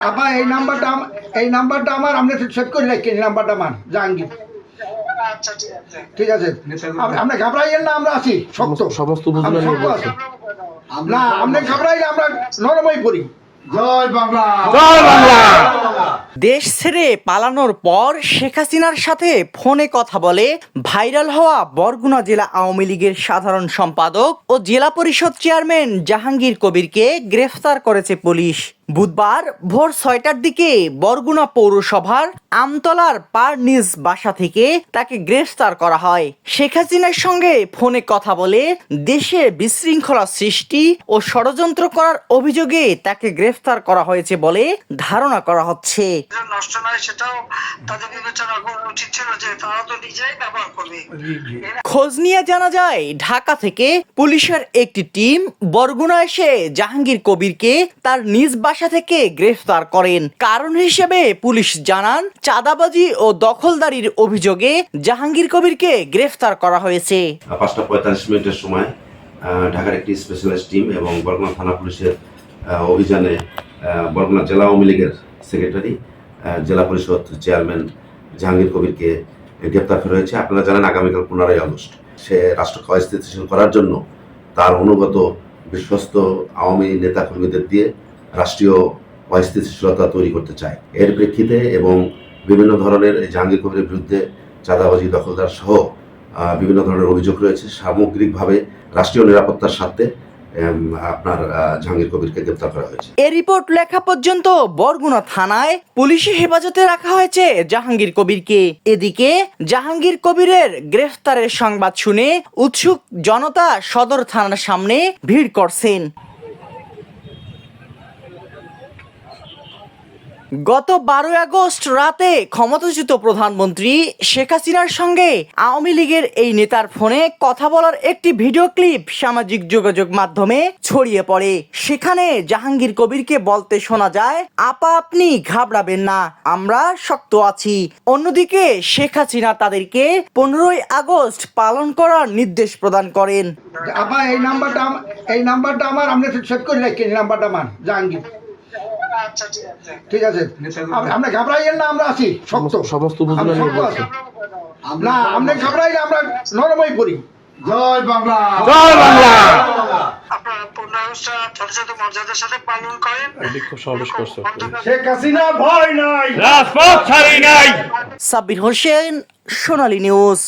আপা এই নাম্বারটা এই নাম্বারটা আমার আপনি সেভ করে রাখেন এই নাম্বারটা আমার জাহাঙ্গীর। আচ্ছা ঠিক আছে। ঠিক আছে? আপ- আপনি ঘাবড়াইয়েন না আমরা আছি শক্ত। সমস্ত না আপনি ঘাবড়াইলে আমরা নরমই করি জয় বাংলা! দেশ ছেড়ে পালানোর পর শেখ হাসিনার সাথে ফোনে কথা বলে ভাইরাল হওয়া বরগুনা জেলা আওয়ামী লীগের সাধারণ সম্পাদক ও জেলা পরিষদ চেয়ারম্যান জাহাঙ্গীর কবিরকে গ্রেফতার করেছে পুলিশ। বুধবার ভোর ছয়টার দিকে বরগুনা পৌরসভার আমতলার পার নিজ বাসা থেকে তাকে গ্রেফতার করা হয়। শেখ হাসিনার সঙ্গে ফোনে কথা বলে দেশে বিশৃঙ্খলা সৃষ্টি ও ষড়যন্ত্র করার অভিযোগে তাকে গ্রেফতার করা হয়েছে বলে ধারণা করা হচ্ছে। নষ্ট নয় সেটাও তাদের বিবেচনা করা উচিত ছিল যে তারা তো নিজেরাই ব্যবহার করবে। খোঁজ নিয়ে জানা যায় ঢাকা থেকে পুলিশের একটি টিম বরগুনা এসে জাহাঙ্গীর কবিরকে তার নিজ বাসা থেকে গ্রেফতার করেন। কারণ হিসেবে পুলিশ জানান, চাঁদাবাজি ও দখলদারির অভিযোগে জাহাঙ্গীর কবিরকে গ্রেফতার করা হয়েছে। পাঁচটা পঁয়তাল্লিশ মিনিটের সময় ঢাকার একটি স্পেশালাইজড টিম এবং বরগুনা থানা পুলিশের অভিযানে বরগুনা জেলা আওয়ামী লীগের সেক্রেটারি জেলা পরিষদ চেয়ারম্যান জাহাঙ্গীর কবিরকে গ্রেপ্তার করা হয়েছে। আপনারা জানেন আগামীকাল পনেরোই আগস্ট সে রাষ্ট্রকে অস্থিতিশীল করার জন্য তার অনুগত বিশ্বস্ত আওয়ামী নেতা কর্মীদের দিয়ে রাষ্ট্রীয় অস্থিতিশীলতা তৈরি করতে চায়। এর প্রেক্ষিতে এবং বিভিন্ন ধরনের জাহাঙ্গীর কবিরের বিরুদ্ধে চাঁদাবাজি, দখলদার সহ বিভিন্ন ধরনের অভিযোগ রয়েছে। সামগ্রিকভাবে রাষ্ট্রীয় নিরাপত্তার স্বার্থে আপনার জাহাঙ্গীর কবিরকে গ্রেপ্তার করা হয়েছে। এ রিপোর্ট লেখা পর্যন্ত বরগুনা থানায় পুলিশি হেফাজতে রাখা হয়েছে জাহাঙ্গীর কবিরকে। এদিকে জাহাঙ্গীর কবিরের গ্রেফতারের সংবাদ শুনে উৎসুক জনতা সদর থানার সামনে ভিড় করছেন। গত বারোই আগস্ট রাতে ক্ষমতাচ্যুত প্রধানমন্ত্রী শেখ হাসিনার সঙ্গে আওয়ামী লীগের এই নেতার ফোনে কথা বলার একটি ভিডিও ক্লিপ সামাজিক যোগাযোগ মাধ্যমে ছড়িয়ে পড়ে। সেখানে জাহাঙ্গীর কবিরকে বলতে শোনা যায়, আপা, আপনি ঘাবড়াবেন না, আমরা শক্ত আছি। অন্যদিকে শেখ হাসিনা তাদেরকে পনেরোই আগস্ট পালন করার নির্দেশ প্রদান করেন। আপা, এই নাম্বারটা এই নাম্বারটা আমার, আপনি সেভ করে রাখেন নাম্বারটা আমার, জাহাঙ্গীর। আচ্ছা ঠিক আছে। ঘাবড়াইয়েন না আমরা আছি শক্ত। সমস্ত আমরা। না আপনি ঘাবড়াইলে আমরা নরমই করি জয় বাংলা। নাই। সাব্বির হোসেন সোনালী নিউজ।